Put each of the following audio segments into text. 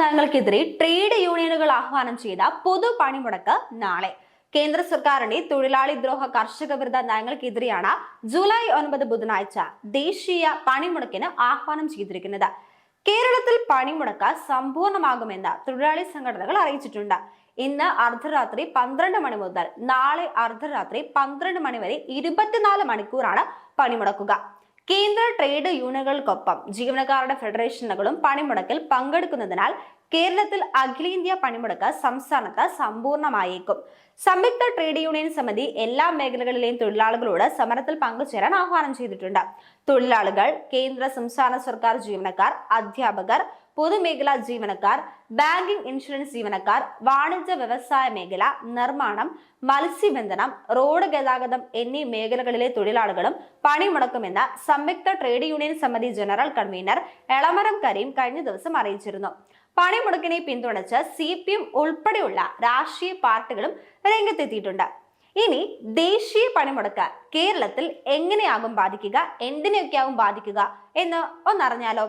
നയങ്ങൾക്കെതിരെ trade യൂണിയനുകൾ ആഹ്വാനം ചെയ്ത പൊതു പണിമുടക്ക് നാളെ. കേന്ദ്ര സർക്കാരിന്റെ തൊഴിലാളി ദ്രോഹ കർഷക വിരുദ്ധ നയങ്ങൾക്കെതിരെയാണ് ജൂലൈ ഒൻപത് ബുധനാഴ്ച ദേശീയ പണിമുടക്കിന് ആഹ്വാനം ചെയ്തിരിക്കുന്നത്. കേരളത്തിൽ പണിമുടക്ക് സമ്പൂർണമാകുമെന്ന് തൊഴിലാളി സംഘടനകൾ അറിയിച്ചിട്ടുണ്ട്. ഇന്ന് അർദ്ധരാത്രി പന്ത്രണ്ട് മണി മുതൽ നാളെ അർദ്ധരാത്രി പന്ത്രണ്ട് മണി വരെ ഇരുപത്തിനാല് മണിക്കൂറാണ് പണിമുടക്കുക. കേന്ദ്ര ട്രേഡ് യൂണിയനുകൾക്കൊപ്പം ജീവനക്കാരുടെ ഫെഡറേഷനുകളും പണിമുടക്കിൽ പങ്കെടുക്കുന്നതിനാൽ കേരളത്തിൽ അഖിലേന്ത്യാ പണിമുടക്ക് സംസ്ഥാനത്ത് സമ്പൂർണമായേക്കും സംയുക്ത ട്രേഡ് യൂണിയൻ സമിതി എല്ലാ മേഖലകളിലെയും തൊഴിലാളികളോട് സമരത്തിൽ പങ്കുചേരാൻ ആഹ്വാനം ചെയ്തിട്ടുണ്ട്. തൊഴിലാളികൾ കേന്ദ്ര സംസ്ഥാന സർക്കാർ ജീവനക്കാർ അധ്യാപകർ പൊതുമേഖലാ ജീവനക്കാർ ബാങ്കിംഗ് ഇൻഷുറൻസ് ജീവനക്കാർ വാണിജ്യ വ്യവസായ മേഖല നിർമ്മാണം മത്സ്യബന്ധനം റോഡ് ഗതാഗതം എന്നീ മേഖലകളിലെ തൊഴിലാളികളും പണിമുടക്കുമെന്ന് സംയുക്ത ട്രേഡ് യൂണിയൻ സമിതി ജനറൽ കൺവീനർ എളമരം കരീം കഴിഞ്ഞ ദിവസം അറിയിച്ചിരുന്നു. പണിമുടക്കിനെ പിന്തുണച്ച് സി പി എം ഉൾപ്പെടെയുള്ള രാഷ്ട്രീയ പാർട്ടികളും രംഗത്തെത്തിയിട്ടുണ്ട്. ഇനി ദേശീയ പണിമുടക്ക് കേരളത്തിൽ എങ്ങനെയാകും ബാധിക്കുക എന്തിനെയൊക്കെയാകും ബാധിക്കുക എന്ന് ഒന്നറിഞ്ഞാലോ?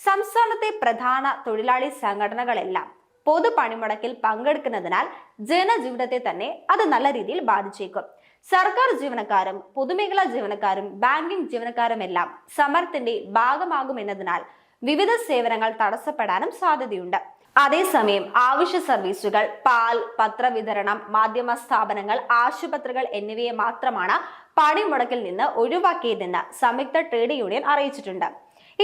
സംസ്ഥാനത്തെ പ്രധാന തൊഴിലാളി സംഘടനകളെല്ലാം പൊതു പണിമുടക്കിൽ പങ്കെടുക്കുന്നതിനാൽ ജനജീവിതത്തെ തന്നെ അത് നല്ല രീതിയിൽ ബാധിച്ചേക്കും. സർക്കാർ ജീവനക്കാരും പൊതുമേഖലാ ജീവനക്കാരും ബാങ്കിംഗ് ജീവനക്കാരും എല്ലാം സമരത്തിന്റെ ഭാഗമാകുമെന്നതിനാൽ വിവിധ സേവനങ്ങൾ തടസ്സപ്പെടാനും സാധ്യതയുണ്ട്. അതേസമയം ആവശ്യ സർവീസുകൾ പാൽ പത്രവിതരണം മാധ്യമ സ്ഥാപനങ്ങൾ ആശുപത്രികൾ എന്നിവയെ മാത്രമാണ് പണിമുടക്കിൽ നിന്ന് ഒഴിവാക്കിയതെന്ന് സംയുക്ത ട്രേഡ് യൂണിയൻ അറിയിച്ചിട്ടുണ്ട്.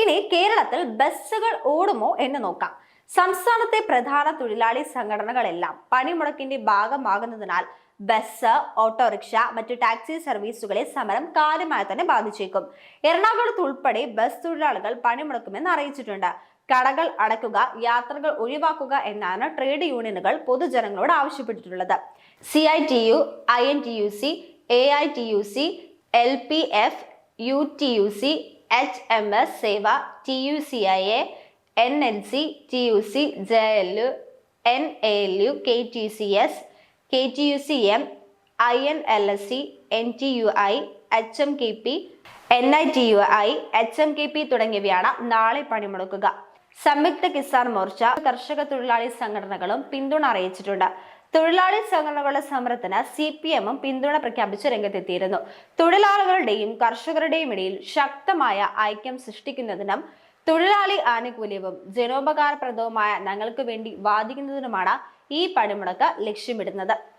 ഇനി കേരളത്തിൽ ബസ്സുകൾ ഓടുമോ എന്ന് നോക്കാം. സംസ്ഥാനത്തെ പ്രധാന തൊഴിലാളി സംഘടനകളെല്ലാം പണിമുടക്കിന്റെ ഭാഗമാകുന്നതിനാൽ ബസ് ഓട്ടോറിക്ഷ മറ്റു ടാക്സി സർവീസുകളെ സമരം കാര്യമായി തന്നെ ബാധിച്ചേക്കും. എറണാകുളത്ത് ഉൾപ്പെടെ ബസ് തൊഴിലാളികൾ പണിമുടക്കുമെന്ന് അറിയിച്ചിട്ടുണ്ട്. കടകൾ അടയ്ക്കുക യാത്രകൾ ഒഴിവാക്കുക എന്നാണ് ട്രേഡ് യൂണിയനുകൾ പൊതുജനങ്ങളോട് ആവശ്യപ്പെട്ടിട്ടുള്ളത്. C I T U I N T U C A I T U C L P F U T U C H M S Sewa T U C I A N N C T U C J L U N A L U K T C S K T U C M I N L S C N T U I H M K P N I T U I H M K P തുടങ്ങിയവയാണ് നാളെ പണിമുടക്കുക. സംയുക്ത കിസാൻ മോർച്ച കർഷക തൊഴിലാളി സംഘടനകളും പിന്തുണ അറിയിച്ചിട്ടുണ്ട്. തൊഴിലാളി സംഘടനകളുടെ സമരത്തിന് സി പി എമ്മും പിന്തുണ പ്രഖ്യാപിച്ച് രംഗത്തെത്തിയിരുന്നു. തൊഴിലാളികളുടെയും കർഷകരുടെയും ഇടയിൽ ശക്തമായ ഐക്യം സൃഷ്ടിക്കുന്നതിനും തൊഴിലാളി ആനുകൂല്യവും ജനോപകാരപ്രദവുമായ ഞങ്ങൾക്ക് വേണ്ടി വാദിക്കുന്നതിനുമാണ് ഈ പണിമുടക്ക് ലക്ഷ്യമിടുന്നത്.